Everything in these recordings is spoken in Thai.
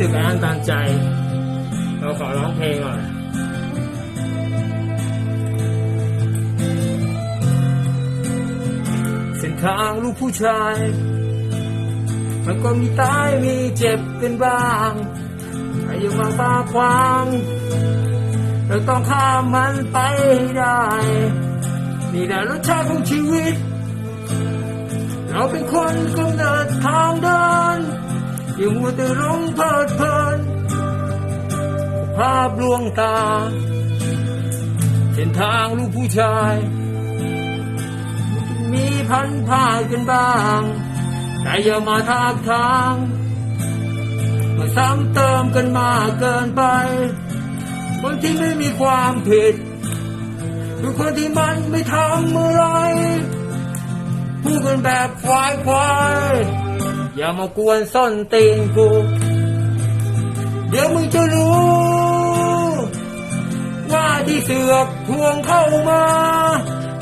สึกอันตันใจ เราขอร้องเพลงก่อนเส้นทางลูกผู้ชาย มันก็มีตายมีเจ็บกันบ้างแต่ยังมาฟ้าควางเราต้องข้ามมันไปได้ นี่แหละรสชาติของชีวิต เราเป็นคนกำเนิดทางเดิน อย่ามัวแต่หลงเพลิดเพลินภาพลวงตาเส้นทางลูกผู้ชาย มีพันผ่ากันบ้างแต่อย่ามาทากทางมาซ้ำเติมกันมากเกินไปคนที่ไม่มีความผิดคือคนที่มันไม่ทำอะไรพูดกันแบบควายควายามากวนส้นตีนกู เดี๋ยวมึงจะรู้ ว่าที่เสือกทวงเข้ามา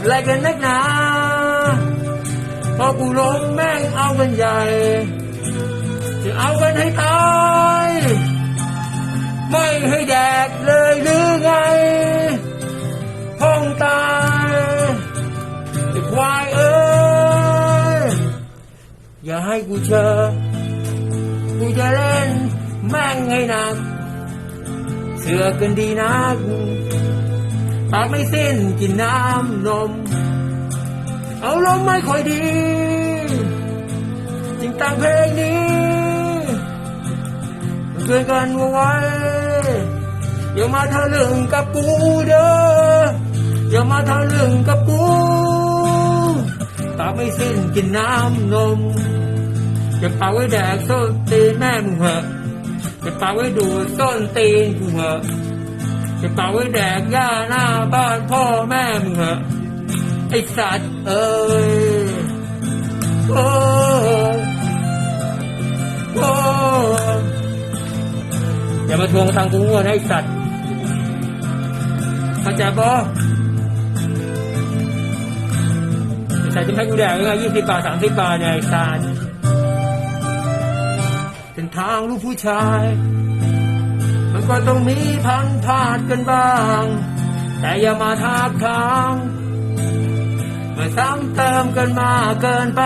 อะไรกันนักหนาพอกูล้มแม่งเอากันใหญ่ จะเอากันให้ตาย ไม่ให้แดก ให้กูเจอ กูจะเล่นแม่งให้หนัก เสือกันดีนักปากไม่สิ้นกินน้ำนม เอาลมไม่ค่อยดี จึงตั้งเพลงนี้เตือนกันไว้อย่ามาทะลึ่งกับกูเด้ออย่ามาทะลึ่งกับกูปาไม่สิ้นกินน้ำนม จะเป่าไว้แดกส้นตีนแม่มึงเหอะจะเป่าไว้ดูส้นตีนกูเหอะจะเป่าไว้แดกหญ้าหน้าบ้านพ่อแม่มึงเหอะไอสัตว์เอ้ยโอ้โอ้อย่ามาทวงทางกูง่วนไอสัตว์เข้าใจปะไอ้สัตว์จะให้กูแดกยังไงยี่สิบบาทสามสิบบาทเนี่ยไอสัตว์เป็น ทางลูกผู้ชาย มันก็ต้องมีพันพลาดกันบ้าง แต่อย่ามาทาบทางมาซ้ำเติมกันมาเกินไป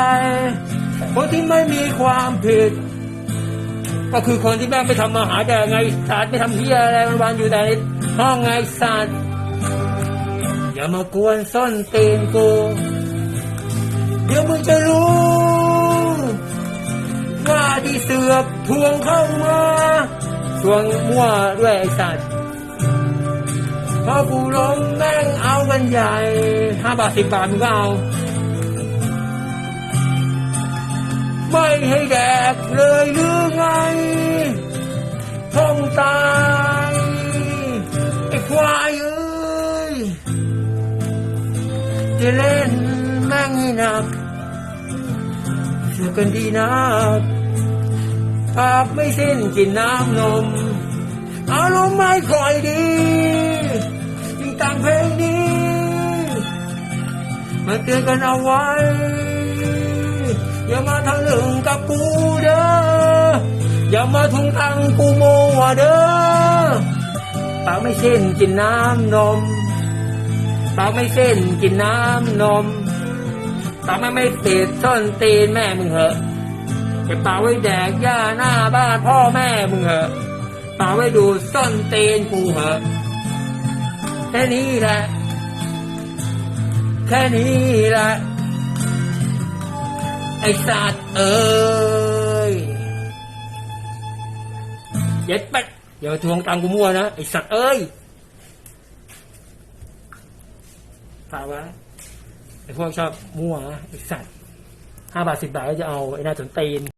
คนที่ไม่มีความผิด ก็คือคนที่แม่งไปทำมาหาแดกไงศาสตว์ไม่ทำเฮียอะไรวันๆอยู่แต่ในห้องไงศาสตว์อย่ามากวนส้นตีนกูเดี๋ยวมึงจะรู้ เสือกทวงเข้ามาทวงมั่วด้วยไอ้สัตว์พอกูล้มแม่งเอากันใหญ่ห้าบาทสิบบาทมึงก็เอา ไม่ให้แดกเลยหรือไงท้องตายไอ้ควายเอ้ยจะเล่นแม่งให้หนักเชื่อกันดีนะ ปากไม่สิ้นกินน้ำนม อารมณ์ไม่ค่อยดีจึงตั้งเพลงนี้มาเตือนกันเอาไว้ อย่ามาทะลึ่งกับกูเด้อ อย่ามาทุ่งทังกูโมวเด้อปากไม่สิ้นกินน้ำนมปากไม่สิ้นกินน้ำนมปากไม่ไม่ติดส้นตีนแม่มึงเหอะ จะปาไว้แดกหญ้าหน้าบ้านพ่อแม่มึงเหอะปาไว้ดูส้นเตนกูเหอะแค่นี้แหละ แค่นี้แหละ ไอสัตว์เอ้ยเย็ดเป็ดอย่ามาทวงตังกูมั่วนะ ไอสัตว์เอ้ยฝากไว้ไอพวกชอบมั่วนะไอสัตว์ห้าบาทสิบบาทก็จะเอา ไอ้หน้าสนตีน